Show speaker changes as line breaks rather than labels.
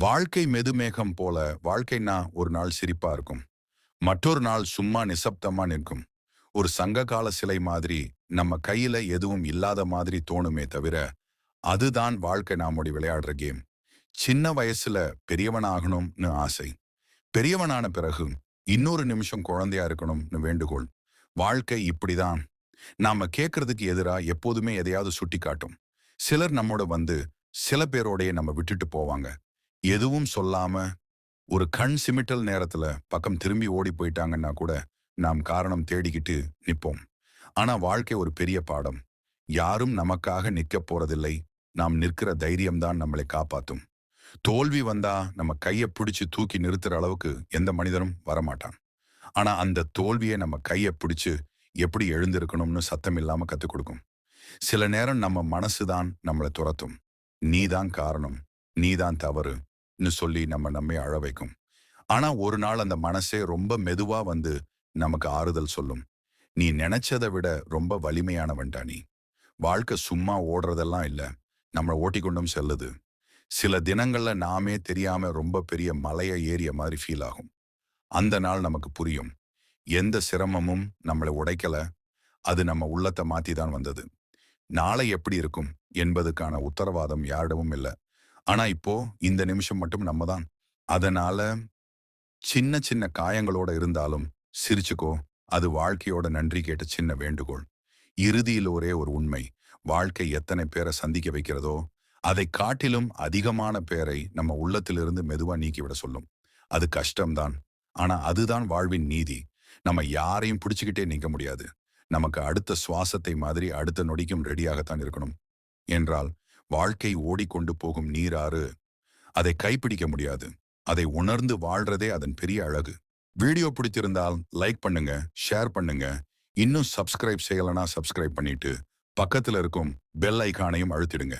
வாழ்க்கை மெதுமேகம் போல வாழ்க்கைனா ஒரு நாள் சிரிப்பா இருக்கும். மற்றொரு நாள் சும்மா நிசப்தமா நிற்கும். ஒரு சங்ககால சிலை மாதிரி நம்ம கையில எதுவும் இல்லாத மாதிரி தோணுமே தவிர அதுதான் வாழ்க்கை நாமோடி விளையாடுற கேம். சின்ன வயசுல பெரியவனாகணும்னு ஆசை. பெரியவனான பிறகு இன்னொரு நிமிஷம் குழந்தையா இருக்கணும்னு வேண்டுகோள். வாழ்க்கை இப்படிதான். நாம கேட்கறதுக்கு எதிரா எப்போதுமே எதையாவது சுட்டி காட்டும் சிலர் நம்மோட வந்து சில பேரோடைய நம்ம விட்டுட்டு போவாங்க. எதுவும் சொல்லாம ஒரு கண் சிமிட்டல் நேரத்துல பக்கம் திரும்பி ஓடி போயிட்டாங்கன்னா கூட நாம் காரணம் தேடிக்கிட்டு நிற்போம் ஆனா வாழ்க்கை ஒரு பெரிய பாடம். யாரும் நமக்காக நிற்க போறதில்லை. நாம் நிற்கிற தைரியம்தான் நம்மளை காப்பாத்தும். தோல்வி வந்தா நம்ம கையை பிடிச்சு தூக்கி நிறுத்துற அளவுக்கு எந்த மனிதனும் வரமாட்டான். ஆனா அந்த தோல்வியை நம்ம கையை பிடிச்சு எப்படி எழுந்திருக்கணும்னு சத்தம் இல்லாம கத்துக் கொடுக்கும். சில நேரம் நம்ம மனசுதான் நம்மளை துரத்தும். நீதான் காரணம். நீதான் தவறு. சொல்லி நம்ம நம்மை அழ வைக்கும். ஆனா ஒரு நாள் அந்த மனசே ரொம்ப மெதுவா வந்து நமக்கு ஆறுதல் சொல்லும். நீ நினைச்சதை விட ரொம்ப வலிமையானவன்டா நீ. வாழ்க்கை சும்மா ஓடுறதெல்லாம் இல்ல. நம்மளை ஓட்டிக்கொண்டும் செல்லுது. சில தினங்கள்ல நாமே தெரியாம ரொம்ப பெரிய மலையை ஏறிய மாதிரி ஃபீல் ஆகும். அந்த நாள் நமக்கு புரியும். எந்த சிரமமும் நம்மளை உடைக்கல. அது நம்ம உள்ளத்தை மாத்தி தான் வந்தது. நாளை எப்படி இருக்கும் என்பதுக்கான உத்தரவாதம் யாரிடமும் இல்லை. ஆனா இப்போ இந்த நிமிஷம் மட்டும் நம்ம தான் அதனால சின்ன சின்ன காயங்களோட இருந்தாலும் சிரிச்சுக்கோ. அது வாழ்க்கையோட நன்றி கேட்ட சின்ன வேண்டுகோள். இறுதியில் ஒரே ஒரு உண்மை. வாழ்க்கை எத்தனை பேரை சந்திக்க வைக்கிறதோ அதை காட்டிலும் அதிகமான பேரை நம்ம உள்ளத்திலிருந்து மெதுவா நீக்கிவிட சொல்லும். அது கஷ்டம்தான். ஆனா அதுதான் வாழ்வின் நீதி. நம்ம யாரையும் பிடிச்சுக்கிட்டே நிற்க முடியாது. நமக்கு அடுத்த சுவாசத்தை மாதிரி அடுத்த நொடிக்கும் ரெடியாகத்தான் இருக்கணும். என்றால் வாழ்க்கை ஓடிக்கொண்டு போகும் நீராறு. அதை கைப்பிடிக்க முடியாது. அதை உணர்ந்து வாழ்றதே அதன் பெரிய அழகு. வீடியோ பிடிச்சிருந்தால் லைக் பண்ணுங்க ஷேர் பண்ணுங்க. இன்னும் சப்ஸ்கிரைப் செய்யலைன்னா சப்ஸ்கிரைப் பண்ணிட்டு பக்கத்துல இருக்கும் பெல் ஐக்கானையும் அழுத்திடுங்க.